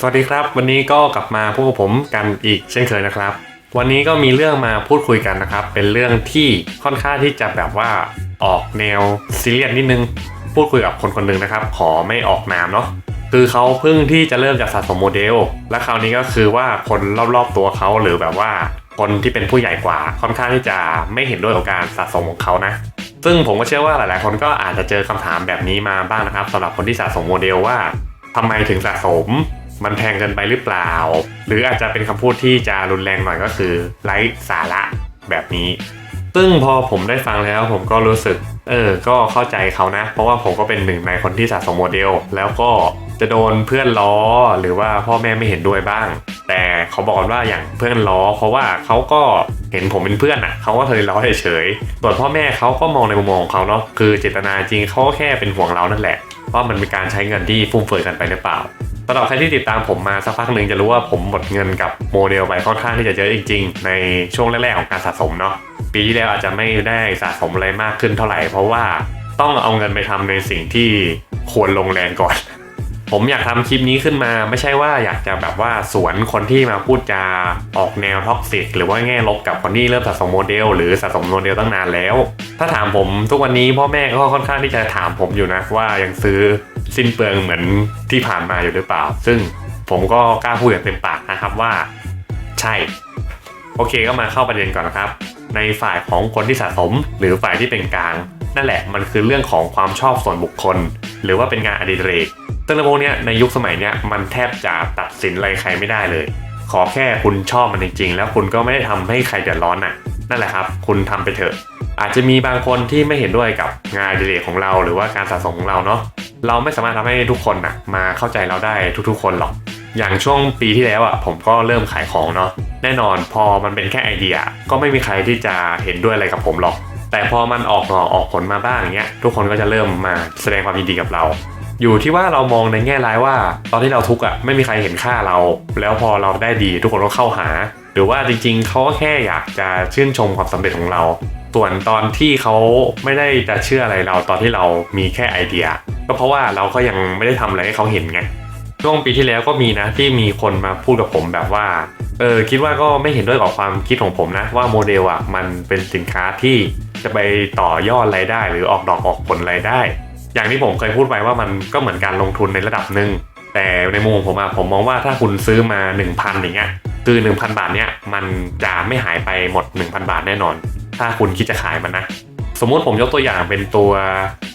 สวัสดีครับ วันนี้ก็กลับมาพบกับผมกันอีกเช่นเคยนะครับ วันนี้ก็มีเรื่องมาพูดคุยกันนะครับ เป็นเรื่องที่ค่อนข้างที่จะแบบว่าออกแนวซีเรียสนิดนึง พูดคุยกับคนคนหนึ่งนะครับ ขอไม่ออกนามเนาะคือเขาเพิ่งที่จะเริ่มจากสะสมโมเดล และคราวนี้ก็คือว่าคนรอบๆตัวเขาหรือแบบว่าคนที่เป็นผู้ใหญ่กว่าค่อนข้างที่จะไม่เห็นด้วยกับการสะสมของเขานะ ซึ่งผมก็เชื่อว่าหลายๆ คนก็อาจจะเจอคำถามแบบนี้มาบ้างนะครับสำหรับคนที่สะสมโมเดลว่าทำไมถึงสะสม มันแพงเกินไปหรือเปล่า หรืออาจจะเป็นคำพูดที่จะรุนแรงหน่อยก็คือไร้สาระแบบนี้ ซึ่งพอผมได้ฟังแล้วผมก็รู้สึก เออ ก็เข้าใจเขานะ เพราะว่าผมก็เป็นหนึ่งในคนที่สะสมโมเดล แล้วก็จะโดนเพื่อนล้อหรือว่าพ่อแม่ไม่เห็นด้วยบ้าง แต่เขาบอกว่าอย่างเพื่อนล้อ เพราะว่าเขาก็เห็นผมเป็นเพื่อนอะเขาก็เลยล้อเฉยๆส่วนพ่อแม่เขาก็มองในมุมมองของเขาเนาะคือเจตนาจริงเขาก็แค่เป็นห่วงเรานั่นแหละว่ามันเป็นการใช้เงินที่ฟุ่มเฟือยกันไปหรือเปล่า สำหรับใครที่ติดตามผมมาสักพักหนึ่งจะรู้ว่าผมหมดเงินกับโมเดลไปค่อนข้างที่จะเยอะจริง ๆ ในช่วงแรกๆของการสะสมเนาะปีที่แล้วอาจจะไม่ได้สะสมอะไรมากขึ้นเท่าไหร่ เพราะว่าต้องเอาเงินไปทำในสิ่งที่ควรลงแรงก่อน ผมอยากทำคลิปนี้ขึ้นมาไม่ใช่ว่าอยากจะแบบว่าสวนคนที่มาพูดจาออกแนวท็อกซิกหรือว่าแง่ลบกับคนที่เริ่มสะสมโมเดล หรือสะสมโมเดลตั้งนานแล้ว ถ้าถามผมทุกวันนี้พ่อแม่ก็ค่อนข้างที่จะถามผมอยู่นะว่ายังซื้อสิ้นเปลืองเหมือนที่ผ่านมาอยู่หรือเปล่า ซึ่งผมก็กล้าพูดอย่างเต็มปากนะครับว่า ใช่ โอเคก็มาเข้าประเด็นก่อนนะครับ ในฝ่ายของคนที่สะสมหรือฝ่ายที่เป็นกลาง นั่นแหละมันคือเรื่องของความชอบส่วนบุคคล หรือว่าเป็นงานอดิเรก ซึ่งในพวกเนี้ยในยุคสมัยเนี้ยมันแทบจะตัดสินอะไรใครไม่ได้เลย ขอแค่คุณชอบมันจริงๆ แล้วคุณก็ไม่ได้ทำให้ใครเดือดร้อนน่ะ นั่นแหละครับ คุณทำไปเถอะ อาจจะมีบางคนที่ไม่เห็นด้วยกับงานดิเรกของเราหรือว่าการสะสมของเราเนาะเราไม่สามารถทำให้ทุกคนน่ะมาเข้าใจเราได้ทุกๆ คนหรอกอย่างช่วงปีที่แล้วอะผมก็เริ่มขายของเนาะแน่นอนพอมันเป็นแค่ไอเดีย ก็ไม่มีใครที่จะเห็นด้วยอะไรกับผมหรอก แต่พอมันออกหน่อออกผลมาบ้างอย่างเงี้ยทุกคนก็จะเริ่มมาแสดงความยินดีกับเรา อยู่ที่ว่าเรามองในแง่ร้ายว่า ตอนที่เราทุกข์อะไม่มีใครเห็นค่าเรา แล้วพอเราได้ดีทุกคนก็เข้าหา หรือว่าจริงๆเขาก็แค่อยากจะชื่นชมความสำเร็จของเรา ส่วนตอนที่เขาไม่ได้จะเชื่ออะไรเราตอนที่เรามีแค่ไอเดีย ก็เพราะว่าเราก็ยังไม่ได้ทำอะไรให้เขาเห็นไงช่วงปีที่แล้วก็มีนะที่มีคนมาพูดกับผมแบบว่าเออคิดว่าก็ไม่เห็นด้วยกับความคิดของผมนะ ว่าโมเดลอะมันเป็นสินค้าที่จะไปต่อยอดรายได้ หรือออกดอกออกผลรายได้ อย่างที่ผมเคยพูดไปว่ามันก็เหมือนการลงทุนในระดับหนึ่งแต่ในมุมของผมอะผมมองว่าถ้าคุณซื้อมา 1,000อย่างเงี้ยคือ 1,000 บาทเนี้ยมันจะไม่หายไปหมด 1,000 บาทแน่นอน ถ้าคุณคิดจะขายมันนะ สมมุติผมยกตัวอย่างเป็นตัว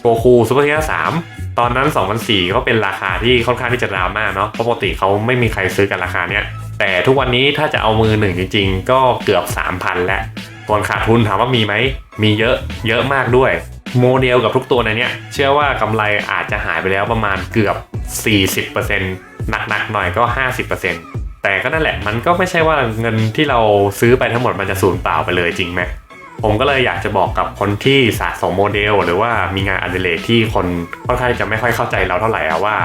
โกคูซูเปอร์เฮียสามตอนนั้น 2004 ก็เป็นราคาที่ค่อนข้างที่จะดราม่าเนาะเพราะปกติเขาไม่มีใครซื้อกันราคาเนี้ยแต่ทุกวันนี้ถ้าจะเอามือหนึ่งจริง ๆ ก็เกือบ 3,000 แล้วส่วนขาดทุนถามว่ามีไหมมีเยอะเยอะมากด้วย โมเดลกับทุกตัวในนี้เชื่อว่ากำไรอาจจะหายไปแล้วประมาณเกือบ 40%หนักๆหน่อยก็ 50%แต่ก็นั่นแหละมันก็ไม่ใช่ว่าเงินที่เราซื้อไปทั้งหมดมันจะสูญเปล่าไปเลยจริงไหมผมก็เลยอยากจะบอกกับคนที่สะสมโมเดล หรือว่ามีงานอดิเรกที่คนค่อนข้างจะไม่ค่อยเข้าใจเราเท่าไหร่อะว่า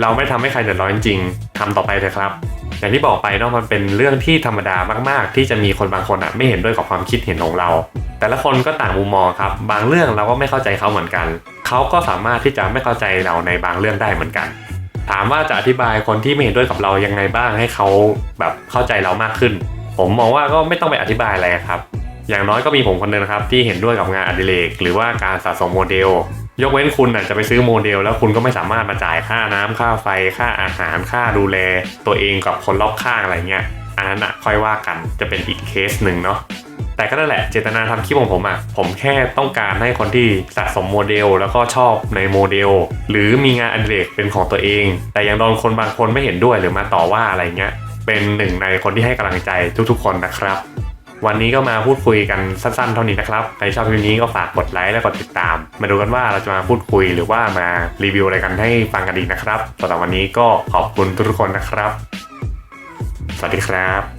เราไม่ทำให้ใครเดือดร้อนจริงๆทำต่อไปเถอะครับ อย่างที่บอกไปเนาะมันเป็นเรื่องที่ธรรมดามาก ๆ ที่จะมีคนบางคนอะไม่เห็นด้วยกับความคิดเห็นของเรา แต่ละคนก็ต่างมุมมองครับ บางเรื่องเราก็ไม่เข้าใจเขาเหมือนกัน เขาก็สามารถที่จะไม่เข้าใจเราในบางเรื่องได้เหมือนกัน ถามว่าจะอธิบายคนที่ไม่เห็นด้วยกับเรายังไงบ้างให้เขาแบบเข้าใจเรามากขึ้น ผมมองว่าก็ไม่ต้องไปอธิบายอะไรครับ อย่างน้อยก็มีผมคนนึงนะครับที่เห็นด้วยกับงานอดิเรกหรือว่าการสะสมโมเดล ยกเว้นคุณน่ะจะไปซื้อโมเดล แล้วคุณก็ไม่สามารถมาจ่ายค่าน้ำค่าไฟค่าอาหารค่าดูแล ตัวเองกับคนรอบข้างอะไรเงี้ยอันนั้นอะค่อยว่ากันจะเป็นอีกเคสหนึ่งเนาะแต่ก็นั่นแหละเจตนาทำคลิปของผมอะผมแค่ต้องการให้คนที่สะสมโมเดลแล้วก็ชอบในโมเดล หรือมีงานอดิเรกเป็นของตัวเอง แต่ยังโดนคนบางคนไม่เห็นด้วยหรือมาต่อว่าอะไรเงี้ยเป็นหนึ่งในคนที่ให้กำลังใจทุกๆคนนะครับ วันนี้ก็มาพูดคุยกันสั้นๆ เท่านี้นะครับ ใครชอบคลิปนี้ก็ฝากกดไลค์และกดติดตาม มาดูกันว่าเราจะมาพูดคุยหรือว่ามารีวิวอะไรกันให้ฟังกันดีนะครับสำหรับวันนี้ก็ขอบคุณทุกๆคนนะครับ สวัสดีครับ